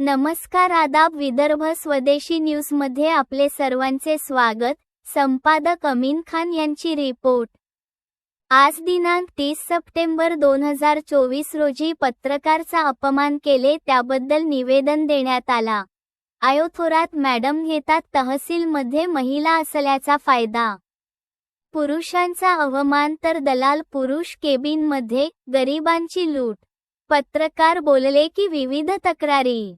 नमस्कार आदाब विदर्भ स्वदेशी न्यूजमध्ये आपले सर्वांचे स्वागत. संपादक अमीन खान यांची रिपोर्ट. आज दिनांक तीस सप्टेंबर दोन हजार चोवीस रोजी पत्रकारचा अपमान केले त्याबद्दल निवेदन देण्यात आला. आयोथोरात मॅडम घेतात तहसीलमध्ये महिला असल्याचा फायदा. पुरुषांचा अवमान तर दलाल पुरुष केबिनमध्ये गरिबांची लूट. पत्रकार बोलले की विविध तक्रारी.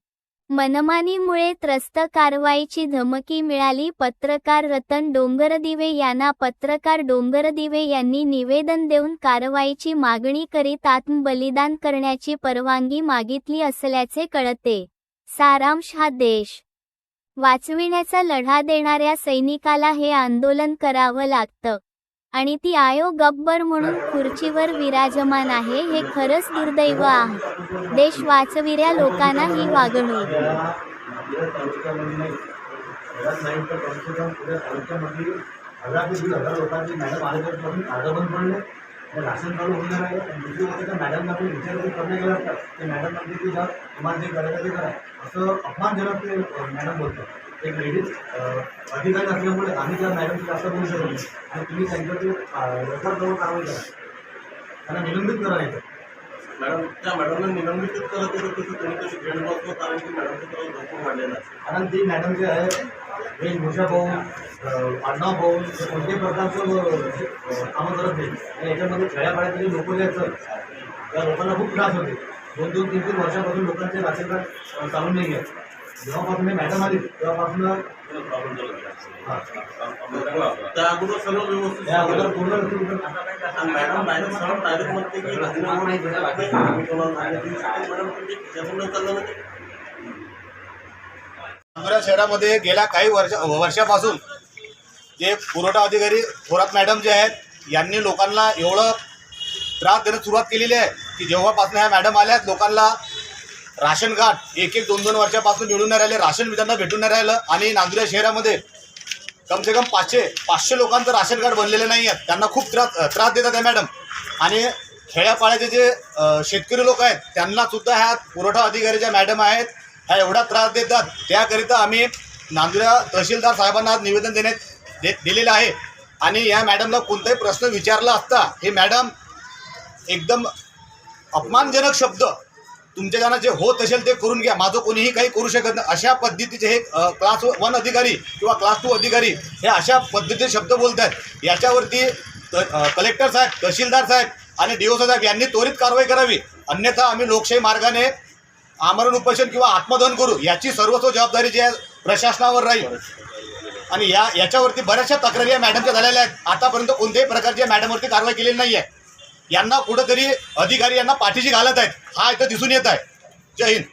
मनमानीमुळे त्रस्त कारवाईची धमकी मिळाली. पत्रकार रतन डोंगरदिवे यांना पत्रकार डोंगरदिवे यांनी निवेदन देऊन कारवाईची मागणी करीत आत्मबलिदान करण्याची परवानगी मागितली असल्याचे कळते. सारांश हा देश वाचविण्याचा लढा देणाऱ्या सैनिकाला हे आंदोलन करावं लागतं. आणि ती आयो गब्बर म्हणून खुर्चीवर विराजमान आहे हे खरंच दुर्दैव आहे. देश वाचविऱ्या लोकांना ही वागणूक. नाही तर कम राशन चालू होणार आहे. आणि दुसरी गोष्ट तर मॅडमना आपण विचारपूस करण्या गेला असतात ते मॅडम म्हणते की जा तुम्हाला जे करायचं ते करा. असं अपमानजनक ते मॅडम बोलतात. एक लेडीज अधिकारी असल्यामुळे आम्ही त्या मॅडमशी जास्त बोलू शकत नाही. आणि तुम्ही त्यांच्यावरती ते लवकर जवळ कारवाई करा. त्यांना निलंबित करा नाही मॅडम त्या मॅडमला निलंबित करत होतं तसं तुम्ही तशी ट्रेन बसतो कारण की मॅडमचं त्याला भरपूर वाढलेलं आहे. कारण ती मॅडम जे आहे वेशभूषा भाऊ अं, आडनाव भाऊ कोणत्याही प्रकारचं कामं करत नाही. आणि याच्यामध्ये खेड्यापाड्यातले लोक जे आहेत त्या लोकांना खूप त्रास होते. दोन दोन तीन तीन वर्षापासून लोकांचे राशन कार्ड चालू नाही आहे जेव्हापासून हे मॅडम आली तेव्हापासून प्रॉब्लेम झाला त्या अगोदर सर्व व्यवस्थित मॅडम मॅडम डायरेक्ट म्हणते की म्हणजे. नांदुरा शहरामध्ये गेल्या काही वर्ष वर्षापासून जे पुरवठा अधिकारी थोरात मॅडम जे आहेत यांनी लोकांना एवढं त्रास देणं सुरुवात केलेली आहे की जेव्हापासून ह्या मॅडम आल्या आहेत लोकांना राशन कार्ड एक एक दोन दोन वर्षापासून मिळून नाही राहिले राशन त्यांना भेटून नाही राहिलं आणि नांदुरा शहरामध्ये कम से कम पाचशे पाचशे लोकांचं राशन कार्ड बनलेलं नाही आहेत त्यांना खूप त्रास त्रास देतात आहे मॅडम. आणि खेड्यापाड्याचे जे शेतकरी लोक आहेत त्यांना सुद्धा ह्या पुरवठा अधिकारी ज्या मॅडम आहेत ह्या एवढा त्रास देतात. त्याकरिता आम्ही नांदुरा तहसीलदार साहेबांना आज निवेदन देण्यात दे दिलेलं आहे. आणि या मॅडमला कोणताही प्रश्न विचारला असता हे मॅडम एकदम अपमानजनक शब्द तुमच्या ज्यांना जे होत असेल ते करून घ्या. माझं कोणीही काही करू शकत नाही. अशा पद्धतीचे हे क्लास वन अधिकारी किंवा क्लास टू अधिकारी हे अशा पद्धतीचे शब्द बोलत आहेत याच्यावरती कलेक्टर साहेब तहसीलदार साहेब आणि डी साहेब यांनी त्वरित कारवाई करावी. अन्यथा आम्ही लोकशाही मार्गाने आमरण उपोषण किंवा आत्मदहन करू. याची सर्वस्व जबाबदारी जी आहे प्रशासनावर राहील. आणि या याच्यावरती बऱ्याचशा तक्रारी या मॅडमच्या झालेल्या आहेत. आतापर्यंत कोणत्याही प्रकारची या मॅडमवरती कारवाई केलेली नाही आहे यांना कुठंतरी अधिकारी यांना पाठीशी घालत आहेत. हा इथं दिसून येत आहे. जय हिंद.